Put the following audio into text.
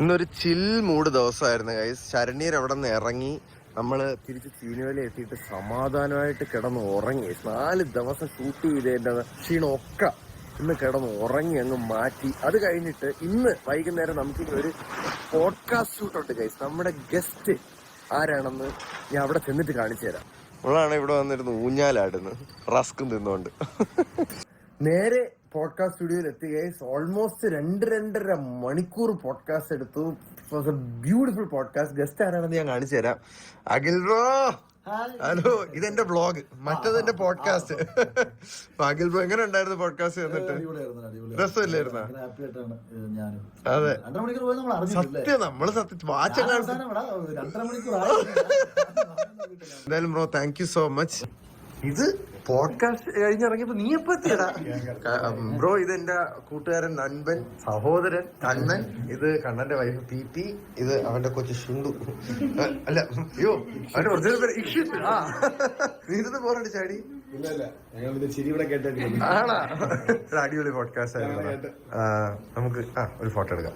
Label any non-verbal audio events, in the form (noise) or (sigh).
ഇന്നൊരു ചിൽ മൂഡ് ദിവസമായിരുന്നു ഗൈസ് ശരണീർ അവിടെ നിന്ന് ഇറങ്ങി നമ്മൾ തിരിച്ച് ചീനുവലി എത്തിയിട്ട് സമാധാനമായിട്ട് കിടന്ന് ഉറങ്ങി. നാല് ദിവസം ഷൂട്ട് ചെയ്തതിന്റെ ക്ഷീണമൊക്കെ ഇന്ന് കിടന്ന് ഉറങ്ങി അങ്ങ് മാറ്റി. അത് കഴിഞ്ഞിട്ട് ഇന്ന് വൈകുന്നേരം നമുക്ക് ഒരു പോഡ്കാസ്റ്റ് ഷൂട്ടുണ്ട് ഗൈസ് നമ്മുടെ ഗസ്റ്റ് ആരാണെന്ന് ഞാൻ അവിടെ ചെന്നിട്ട് കാണിച്ചു തരാം. നമ്മളാണ് ഇവിടെ വന്നിരുന്ന് ഊഞ്ഞാലാടുന്നു റസ്കും തിന്നുകൊണ്ട് നേരെ പോഡ്കാസ്റ്റ് സ്റ്റുഡിയോയിൽ എത്തി ഗൈസ് ഓൾമോസ്റ്റ് രണ്ട് രണ്ടര മണിക്കൂർ പോഡ്കാസ്റ്റ് എടുത്തു. Was a beautiful podcast guest ആരാണെന്ന് ഞാൻ കാണിച്ചു തരാം. അഖിൽ ബ്രോ! ഹലോ ഇതെന്റെ ബ്ലോഗ് മറ്റത് എന്റെ പോഡ്കാസ്റ്റ് അഖിൽ ബ്രോ എങ്ങനെ ഉണ്ടായിരുന്നു പോഡ്കാസ്റ്റ് വന്നിട്ട്. രസമില്ലായിരുന്നോ? അതെ. സത്യം നമ്മൾ സത്യം. വാച്ച്. (laughs) എന്തായാലും bro thank you so much ഇത് പോഡ്കാസ്റ്റ് കഴിഞ്ഞിറങ്ങിയപ്പോ നീ എപ്പോ എത്തിയടാ? ബ്രോ ഇത് എന്റെ കൂട്ടുകാരൻ നൻപൻ സഹോദരൻ കണ്ണൻ ഇത് കണ്ണന്റെ വൈഫ് പി പി ഇത് അവന്റെ കൊച്ചു ഷിണ്ടു അല്ല അയ്യോ അവന്റെ ഒറിജിനൽ പേര് ഇഷിത്ത് ആ. നീ ഇത് പോറണ്ട് ചാടി. ആണാ? അടിപൊളി പോഡ്കാസ്റ്റ് ആയിരുന്നു. നമുക്ക് ആ ഒരു ഫോട്ടോ എടുക്കാം.